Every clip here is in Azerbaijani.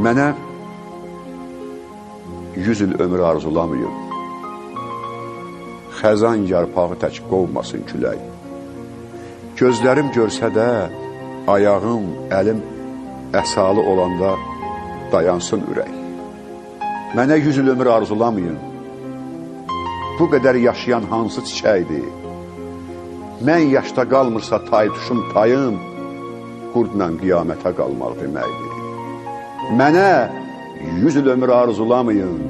Mənə 100 il ömür arzulamayın. Xəzan yarpağı tək qovmasın külək. Gözlərim görsə də, ayağım, əlim əsalı olanda dayansın ürək. Mənə 100 il ömür arzulamayın. Bu qədər yaşayan hansı çiçəkdir? Mən yaşda qalmırsa tay tuşum tayım, qurdla qiyamətə qalmaq deməkdir. Mənə yüz il ömür arzulamayın.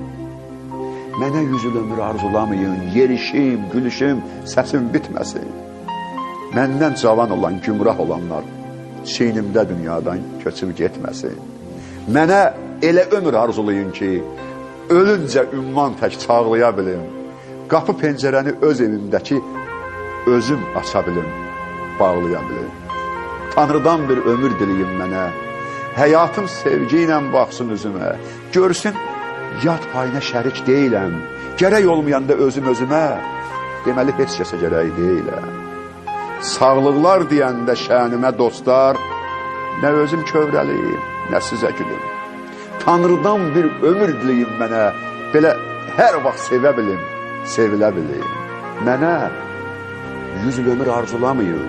Mənə yüz il ömür arzulamayın. Yerişim, gülüşüm, səsim bitməsin. Məndən cavan olan, gümrah olanlar çiynimdə dünyadan köçüb getməsin. Mənə elə ömür arzulayın ki, ölüncə ümman tək çağlaya bilim. Qapı pəncərəni öz evimdəki özüm aça bilim, bağlaya bilim. Tanrıdan bir ömür diliyim mənə. Həyatım sevgi ilə baxsın üzümə. Görsün, yad payına şərik deyiləm. Gərək olmayanda özüm özümə. Deməli, heç kəsə gərək deyiləm. Sağlıqlar deyəndə şənimə dostlar, nə özüm kövrəliyim, nə sizə gülüm. Tanrıdan bir ömür diliyim mənə, belə hər vaxt sevə bilim, sevilə bilim. Mənə yüz il ömür arzulamayın.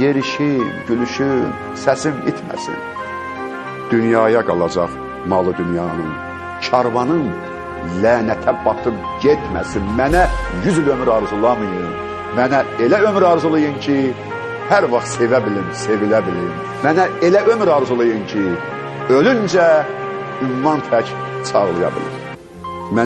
Yerişim, gülüşüm, səsim itməsin. Dünyaya qalacaq malı dünyanın, karvanın lənətə batıb getməsin. Mənə yüz il ömür arzulamayın. Mənə elə ömür arzulayın ki, hər vaxt sevə bilim, sevilə bilim. Mənə elə ömür arzulayın ki, ölüncə ümman tək çağlaya bilim.